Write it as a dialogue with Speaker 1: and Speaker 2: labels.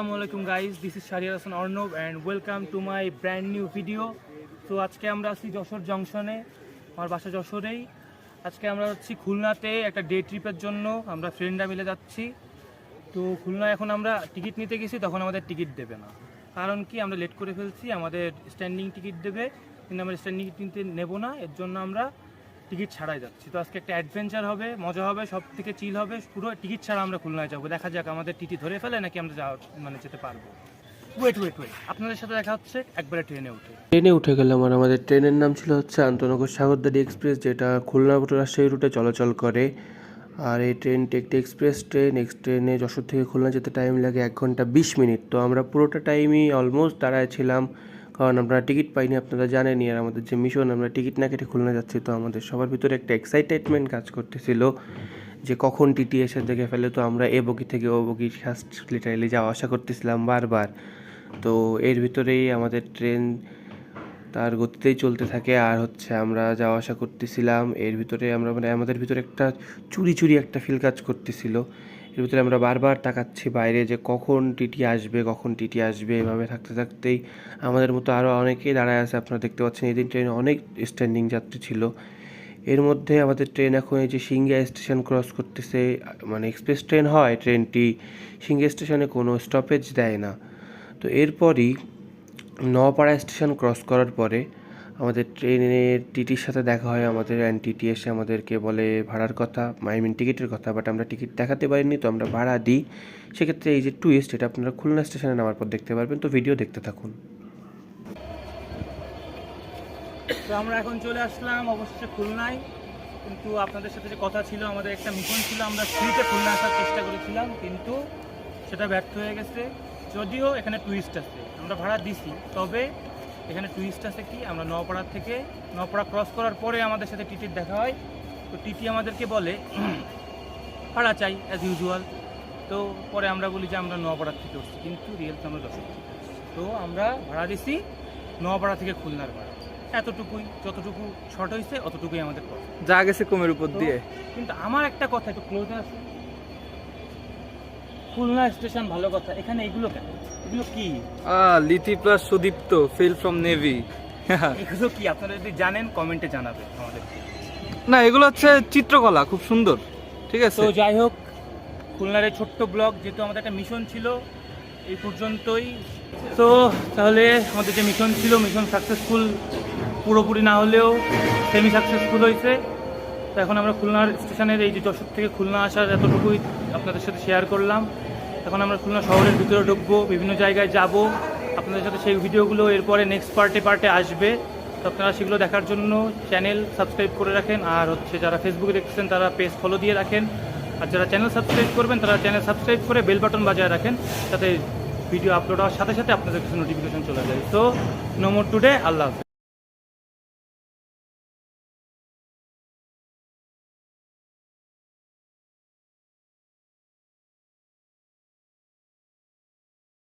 Speaker 1: আসসালামু আলাইকুম guys this is Shahriar Hasan Arnob and welcome to my brand new video তো আজকে আমরা আছি যশোর জংশনে আমার বাসা যশোরেই। আজকে আমরা হচ্ছি খুলনাতে একটা ডে ট্রিপের জন্য। আমরা ফ্রেন্ডরা মিলে যাচ্ছি। তো খুলনা এখন আমরা টিকিট নিতে গেছি, তখন আমাদের টিকিট দেবে না। কারণ কি, আমরা লেট করে ফেলছি, আমাদের স্ট্যান্ডিং টিকিট দেবে। কিন্তু আমরা স্ট্যান্ডিং টিকিট নেব না, এর জন্য আমরা টিকিট ছাড়াই যাচ্ছি। তো আজকে একটা অ্যাডভেঞ্চার হবে, মজা হবে সব থেকে চিল হবে, পুরো টিকিট ছাড়া আমরা খুলনায় যাব। দেখা যাক আমাদের টিটি ধরে ফেলে নাকি আমরা যাওয়া মানে যেতে পারব। ওয়েট ওয়েট ওয়েট আপনাদের সাথে দেখা হচ্ছে একবারে ট্রেনে উঠে।
Speaker 2: ট্রেনে উঠে গেলাম আর আমাদের ট্রেনের নাম ছিল হচ্ছে আন্তনগর সাগরদারি এক্সপ্রেস, যেটা খুলনা রাজশাহী রুটে চলাচল করে। আর এই ট্রেনটি একটি এক্সপ্রেস ট্রেন, এক্স ট্রেনে যশোর থেকে খুলনা যেতে টাইম লাগে এক ঘণ্টা বিশ মিনিট। তো আমরা পুরোটা টাইমই অলমোস্ট দাঁড়ায় ছিলাম। কারণ আমরা টিকিট পাইনি, আপনারা জানেনই, আর আমাদের যে মিশন আমরা টিকিট না কেটে খুলনা যাচ্ছি, তো আমাদের সবার ভিতরে একটা এক্সাইটেডমেন্ট কাজ করতেছিল যে কখন টিটি এসে দেখে ফেলে, তো আমরা এ বগি থেকে ও বগি ফার্স্ট লিটারালি যাওয়া আসা করতেছিলাম বারবার। তো এর ভিতরেই আমাদের ট্রেন তার গতিতেই চলতে থাকে, আর হচ্ছে আমরা যাওয়া আসা করতেছিলাম, এর ভিতরে আমরা মানে আমাদের ভিতরে একটা চুরি চুরি একটা ফিল কাজ করতেছিল। এর ভিতরে আমরা বারবার তাকাচ্ছি বাইরে যে কখন টিটি আসবে, কখন টিটি আসবে, এভাবে থাকতে থাকতেই আমাদের মতো আরও অনেকেই দাঁড়ায় আছে। আপনারা দেখতে পাচ্ছেন এই দিন ট্রেনে অনেক স্ট্যান্ডিং যাত্রী ছিল। এর মধ্যে আমাদের ট্রেন এখন এই যে সিঙ্গা স্টেশন ক্রস করতেছে মানে এক্সপ্রেস ট্রেন হয় ট্রেনটি সিঙ্গা স্টেশনে কোনো স্টপেজ দেয় না। তো এরপরই নওপাড়া স্টেশন ক্রস করার পরে আমাদের ট্রেনের টিটির সাথে দেখা হয়। আমাদের অ্যান্ড টিটি এসে আমাদেরকে বলে, ভাড়ার কথা আই মিন টিকিটের কথা বাট আমরা টিকিট দেখাতে পারিনি, তো আমরা ভাড়া দিই। সেক্ষেত্রে এই যে টুইস্ট এটা আপনারা খুলনা স্টেশনে নামার পর দেখতে পারবেন, তো ভিডিও দেখতে থাকুন।
Speaker 1: তো আমরা এখন চলে আসলাম অবশ্যই খুলনায়। কিন্তু আপনাদের সাথে যে কথা ছিল, আমাদের একটা মিশন ছিল, আমরা ফ্রিতে খুলনা আসার চেষ্টা করেছিলাম, কিন্তু সেটা ব্যর্থ হয়ে গেছে। যদিও এখানে টুইস্ট আছে, আমরা ভাড়া দিছি, তবে এখানে টুইস্ট আছে কি? আমরা নওপাড়া থেকে নওপাড়া ক্রস করার পরে আমাদের সাথে টিটির দেখা হয়। তো টিটি আমাদেরকে বলে ভাড়া চাই অ্যাজ ইউজুয়াল তো পরে আমরা বলি যে আমরা নওপাড়ার থেকে উঠছি কিন্তু রিয়েল তো আমরা যশোর তো আমরা ভাড়া দিছি নওপাড়া থেকে খুলনার ভাড়া। এতটুকুই যতটুকু শর্ট হয়েছে অতটুকুই আমাদের
Speaker 3: যা গেছে কমের উপর দিয়ে।
Speaker 1: কিন্তু আমার একটা কথা একটু ক্লোজে আছে। খুলনা স্টেশন ভালো কথা। এখানে এগুলো কেন? এগুলো কি?
Speaker 3: লিথি plus Sudipta fail from navy.
Speaker 1: এগুলো কি? আপনারা যদি জানেন কমেন্টে জানাবেন আমাদের।
Speaker 3: না এগুলো হচ্ছে চিত্রকলা খুব সুন্দর। ঠিক আছে?
Speaker 1: তো যাই হোক খুলনার এই ছোট্ট ব্লগ যেহেতু আমাদের একটা মিশন ছিল এই পর্যন্তই। তো তাহলে আমাদের যে মিশন ছিল মিশন সাকসেসফুল পুরোপুরি না হলেও সেমি সাকসেসফুল হয়েছে। তো এখন আমরা খুলনার স্টেশনের এই যে যশোর থেকে খুলনা আসার এতটুকুই আপনাদের সাথে শেয়ার করলাম। এখন আমরা খুলনা শহরের ভিতরে ঢুকবো, বিভিন্ন জায়গায় যাব। আপনাদের সাথে সেই ভিডিওগুলো এরপরে নেক্সট পার্টে পার্টে আসবে। তো আপনারা সেগুলো দেখার জন্য চ্যানেল সাবস্ক্রাইব করে রাখেন। আর হচ্ছে যারা ফেসবুকে দেখছেন তারা পেজ ফলো দিয়ে রাখেন। আর যারা চ্যানেল সাবস্ক্রাইব করবেন, তারা চ্যানেল সাবস্ক্রাইব করে বেল বাটন বাজায় রাখেন। যাতে ভিডিও আপলোড হওয়ার সাথে সাথে আপনাদের কাছে নোটিফিকেশন চলে যায়। তো নো মোর টুডে আল্লাহ